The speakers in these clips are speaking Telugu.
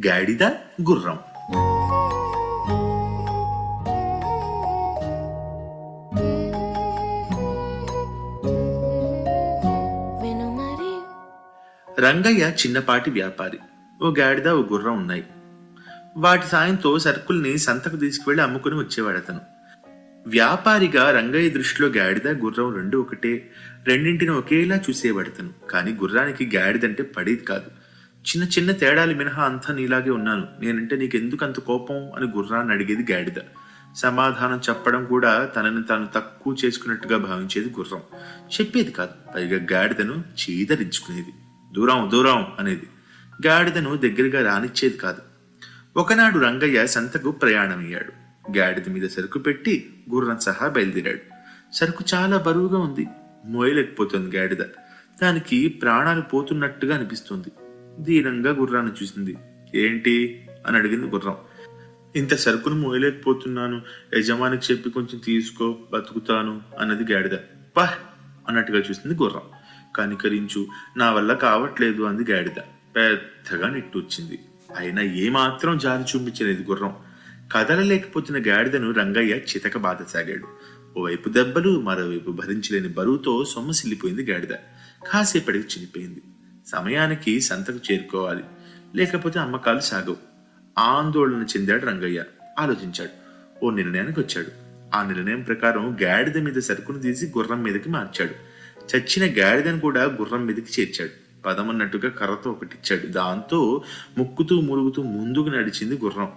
గాడిద గుర్రం. రంగయ్య చిన్నపాటి వ్యాపారి. ఓ గాడిద ఓ గుర్రం ఉన్నాయి. వాటి సాయంతో సరుకుల్ని సంతకు తీసుకువెళ్ళి అమ్ముకుని వచ్చేవాడు అతను వ్యాపారిగా రంగయ్య దృష్టిలో గాడిద గుర్రం రెండు ఒకటే రెండింటిని ఒకేలా చూసేవాడు అతను కానీ గుర్రానికి గాడిదంటే పడేది కాదు. చిన్న చిన్న తేడాలు మినహా అంతా నీలాగే ఉన్నాను. నేనంటే నీకెందుకు అంత కోపం? అని గుర్రాన్ని అడిగేది గాడిద. సమాధానం చెప్పడం కూడా తనని తాను తక్కువ చేసుకున్నట్టుగా భావించేది గుర్రం. చెప్పేది కాదు. పైగా గాడిదను చీదరించుకునేది. దూరం దూరం అనేది. గాడిదను దగ్గరగా రానిచ్చేది కాదు. ఒకనాడు రంగయ్య సంతకు ప్రయాణమయ్యాడు. గాడిద మీద సరుకు పెట్టి గుర్రం సహా బయలుదేరాడు. సరుకు చాలా బరువుగా ఉంది. మోయలేకపోతుంది గాడిద. దానికి ప్రాణాలు పోతున్నట్టుగా అనిపిస్తుంది. దీనంగా గుర్రాన్ని చూసింది. ఏంటి? అని అడిగింది గుర్రం. ఇంత సరుకును మోయలేకపోతున్నాను. యజమానికి చెప్పి కొంచెం తీసుకో బతుకుతాను అన్నది గాడిద. పా! అన్నట్టుగా చూసింది గుర్రం. కనికరించు నా వల్ల కావట్లేదు అంది గాడిద. పెద్దగా నిట్టూర్చింది. అయినా ఏమాత్రం జారి చూపించలేదు గుర్రం. కదలలేకపోతున్న గాడిదను రంగయ్య చితక బాధసాగాడు. ఓవైపు దెబ్బలు మరోవైపు భరించలేని బరువుతో సొమ్మసిల్లిపోయింది గాడిద. కాసేపటికి చనిపోయింది సమయానికి సంతకు చేరుకోవాలి. లేకపోతే అమ్మకాలు సాగవు. ఆందోళన చెందాడు రంగయ్య. ఆలోచించాడు. ఓ నిర్ణయానికి వచ్చాడు. ఆ నిర్ణయం ప్రకారం గాడిద మీద సరుకును తీసి గుర్రం మీదకి మార్చాడు. చచ్చిన గాడిదను కూడా గుర్రం మీదకి చేర్చాడు. పదమన్నట్టుగా కర్రతో ఒకటిచ్చాడు. దాంతో ముక్కుతూ మురుగుతూ ముందుకు నడిచింది గుర్రం.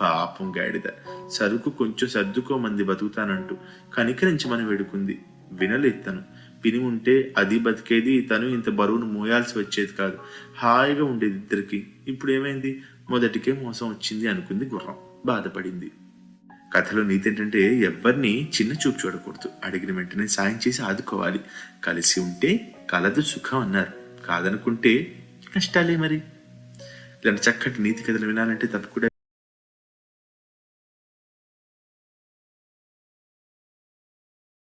పాపం గాడిద. సరుకు కొంచెం సర్దుకోమంది బతుకుతానంటూ కనికరించమని వేడుకుంది. వినలేత్తను విని ఉంటే అది బతికేది తను ఇంత బరువును మోయాల్సి వచ్చేది కాదు. హాయిగా ఉండేది ఇద్దరికి. ఇప్పుడు ఏమైంది? మొదటికే మోసం వచ్చింది అనుకుంది గుర్రం. బాధపడింది. కథలో నీతి ఏంటంటే ఎవరిని చిన్న చూపు చూడకూడదు. అడిగిన వెంటనే సాయం చేసి ఆదుకోవాలి. కలిసి ఉంటే కలదు సుఖం అన్నారు. కాదనుకుంటే కష్టాలే మరి. ఇలాంటి చక్కటి నీతి కథలు వినాలంటే తప్పకుండా